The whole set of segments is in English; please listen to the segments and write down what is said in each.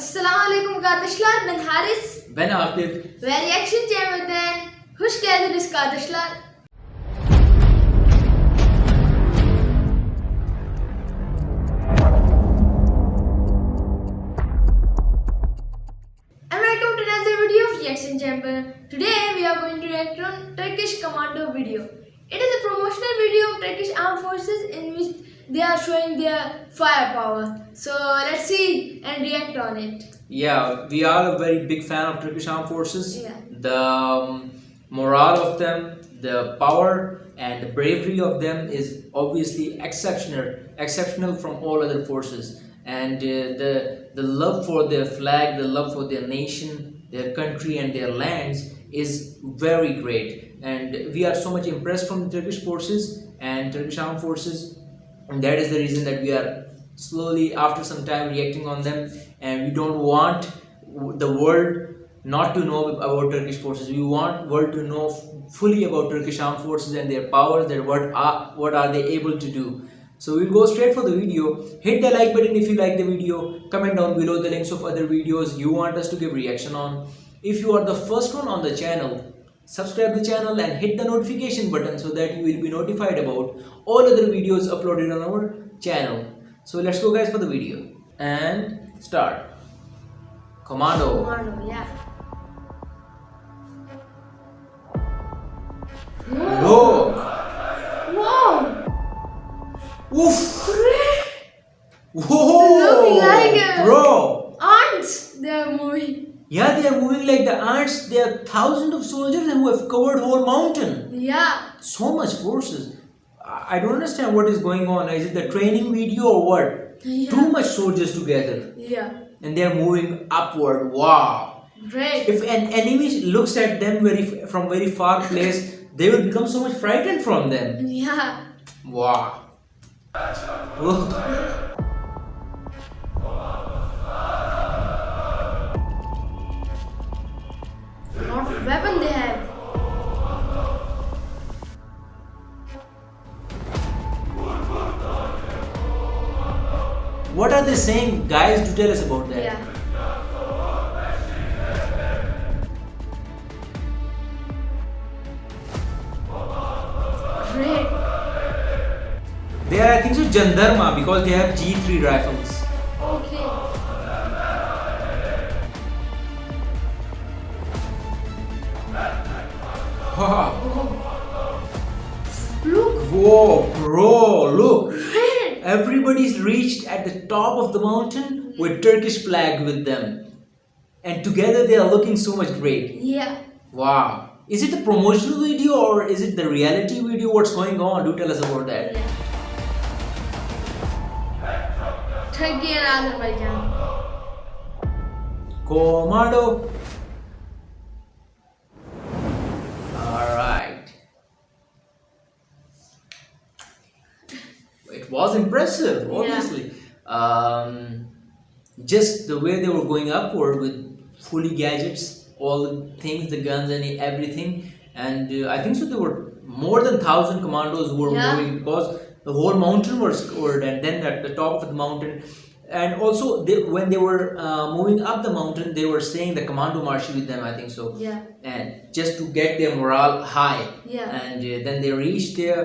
Alaikum kardeşler ben Haris Ben Akif. ve Reaction Channel'den hoş geldiniz kardeşler. And welcome to another video of Reaction Chamber. Today we are going to react on Turkish Commando video. It is a promotional video of Turkish Armed Forces in they are showing their firepower. So let's see and react on it. Yeah, we are a very big fan of Turkish Armed Forces. Yeah. The um, morale of them, the power and the bravery of them is obviously exceptional, exceptional from all other forces. And uh, the the love for their flag, the love for their nation, their country, and their lands is very great. And we are so much impressed from the Turkish forces and Turkish Armed Forces and that is the reason that we are slowly after some time reacting on them. And we don't want the world not to know about turkish forces. We want world to know fully about turkish armed forces and their powers that what are what are they able to do. So we'll go straight for the video. Hit the like button if you like the video. Comment down below the links of other videos you want us to give reaction on. If you are the first one on the channel subscribe the channel and hit the notification button so that you will be notified about all other videos uploaded on our channel so let's go guys for the video and start commando Commando, yeah. look Whoa! Oof! Whoa! Look like a- bro Ants! They are moving. Yeah they are moving like the ants there are thousands of soldiers who have covered whole mountain Yeah. so much forces i don't understand what is going on is it the training video or what Yeah. too much soldiers together Yeah. and they are moving upward wow Great. if an enemy looks at them very from very far place they will become so much frightened from them Yeah. wow Look. What are they saying guys do tell us about that Yeah. Great. they are i think so jandarma because they have g3 rifles everybody's reached at the top of the mountain with turkish flag with them and together they are looking so much great Yeah. wow is it a promotional video or is it the reality video what's going on do tell us about that Yeah. Turkey and Azerbaijan. commando all right it was impressive Yeah. obviously um, just the way they were going upward with fully gadgets all the things the guns and everything and uh, i think so there were more than 1000 commandos who were Yeah. moving because the whole mountain was covered and then at the top of the mountain and also they, when they were uh, moving up the mountain they were saying the commando march with them i think so Yeah. and just to get their morale high Yeah. and uh, then they reached there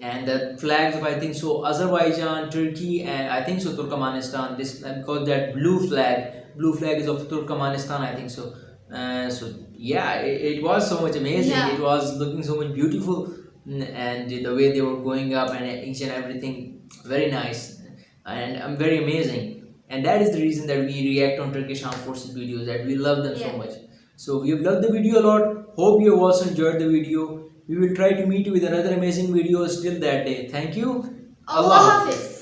and the flags of i think so azerbaijan turkey and i think so turkmenistan. This because that blue flag. Blue flag is of turkmenistan i think so. Uh, so yeah it, it was so much amazing. Yeah. it was looking so much beautiful mm, and the way they were going up and each and everything. Very nice and um, very amazing. And that is the reason that we react on turkish armed forces videos that we love them so much. So we have loved the video a lot. Hope you have also enjoyed the video. We will try to meet you with another amazing videos till that day. Thank you. Allah Hafiz.